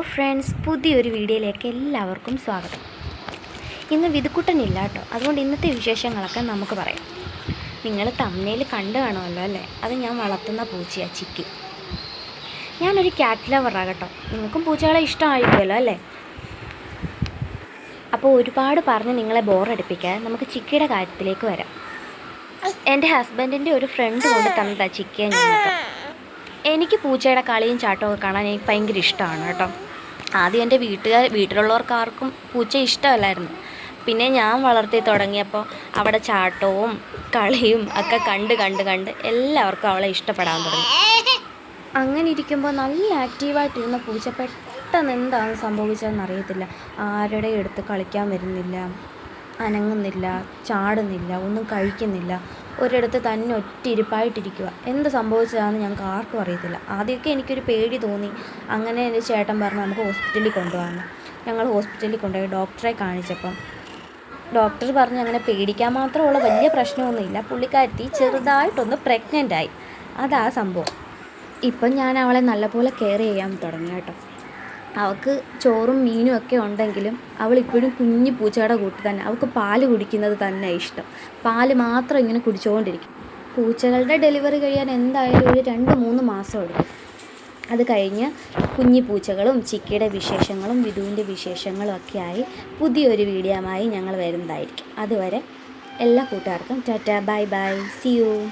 Hello friends പുതിയൊരു വീഡിയോയിലേക്ക് എല്ലാവർക്കും സ്വാഗതം. ഇന്ന് വിതുക്കുട്ടനില്ല കേട്ടോ. അതുകൊണ്ട് ഇന്നത്തെ വിശേഷങ്ങളൊക്കെ നമുക്ക് പറയാം. നിങ്ങൾ തമ്മനയിൽ കണ്ടു കാണുമല്ലോ അല്ലേ? അത് ഞാൻ വളർത്തുന്ന പൂച്ചയാണ് ചിക്കി. ഞാനൊരു ക്യാറ്റ് ലവറാണ് കേട്ടോ. നിങ്ങൾക്കും പൂച്ചകളെ ഇഷ്ടമായിരിക്കുമല്ലോ അല്ലേ? അപ്പോൾ ഒരുപാട് പറഞ്ഞ് നിങ്ങളെ ബോറടിപ്പിക്കാൻ നമുക്ക് ചിക്കിയുടെ കാര്യത്തിലേക്ക് വരാം. എന്റെ ഹസ്ബൻഡിന്റെ ഒരു ഫ്രണ്ട് കൊണ്ട് തന്നതാണ് ചിക്കിയെ ഞങ്ങൾക്ക്. എനിക്ക് പൂച്ചയുടെ കളിയും ചാട്ടവും ഒക്കെ കാണാൻ എനിക്ക് ഭയങ്കര ഇഷ്ടമാണ് കേട്ടോ. ആദ്യം എന്റെ വീട്ടുകാർ വീട്ടിലുള്ളവർക്ക് ആർക്കും പൂച്ച ഇഷ്ടമല്ലായിരുന്നു. പിന്നെ ഞാൻ വളർത്തി തുടങ്ങിയപ്പോൾ അവിടെ ചാട്ടവും കളിയും ഒക്കെ കണ്ട് കണ്ട് കണ്ട് എല്ലാവർക്കും അവളെ ഇഷ്ടപ്പെടാൻ തുടങ്ങി. അങ്ങനെ ഇരിക്കുമ്പോൾ നല്ല ആക്റ്റീവായിട്ടിരുന്ന പൂച്ച പെട്ടെന്ന് എന്താണ് സംഭവിച്ചതെന്ന് അറിയത്തില്ല. ആരുടെ എടുത്ത് കളിക്കാൻ വരുന്നില്ല അനങ്ങുന്നില്ല ചാടുന്നില്ല ഒന്നും കഴിക്കുന്നില്ല. ഒരിടത്ത് തന്നെ ഒറ്റ ഇരിപ്പായിട്ടിരിക്കുക എന്ത് സംഭവിച്ചതാണെന്ന് ഞങ്ങൾക്ക് ആർക്കും അറിയത്തില്ല. ആദ്യമൊക്കെ എനിക്കൊരു പേടി തോന്നി. അങ്ങനെ എന്റെ ചേട്ടൻ പറഞ്ഞു നമുക്ക് ഹോസ്പിറ്റലിൽ കൊണ്ടുപോകാമെന്ന്. ഞങ്ങൾ ഹോസ്പിറ്റലിൽ കൊണ്ടുപോയി ഡോക്ടറെ കാണിച്ചപ്പം. ഡോക്ടർ പറഞ്ഞു അങ്ങനെ പേടിക്കാൻ മാത്രമുള്ള വലിയ പ്രശ്നമൊന്നുമില്ല. പുള്ളിക്കാരത്തി ചെറുതായിട്ടൊന്ന് പ്രഗ്നന്റായി അതാ സംഭവം. ഇപ്പം ഞാൻ അവളെ നല്ലപോലെ കെയർ ചെയ്യാൻ തുടങ്ങി കേട്ടോ അവൾക്ക് ചോറും മീനും ഒക്കെ ഉണ്ടെങ്കിലും അവൾ ഇപ്പോഴും കുഞ്ഞു പൂച്ചയുടെ കൂട്ട് തന്നെ. അവൾക്ക് പാൽ കുടിക്കുന്നത് തന്നെ ഇഷ്ടം. പാൽ മാത്രം ഇങ്ങനെ കുടിച്ചുകൊണ്ടിരിക്കും. പൂച്ചകളുടെ ഡെലിവറി കഴിയാൻ എന്തായാലും ഒരു രണ്ട് മൂന്ന് മാസം എടുക്കും. അത് കഴിഞ്ഞ് കുഞ്ഞു പൂച്ചകളും ചിക്കയുടെ വിശേഷങ്ങളും വിധുവിന്റെ വിശേഷങ്ങളും ഒക്കെ ആയി പുതിയൊരു വീഡിയോമായി ഞങ്ങൾ വരുന്നതായിരിക്കും. അതുവരെ എല്ലാ കൂട്ടുകാർക്കും tata bye bye. See you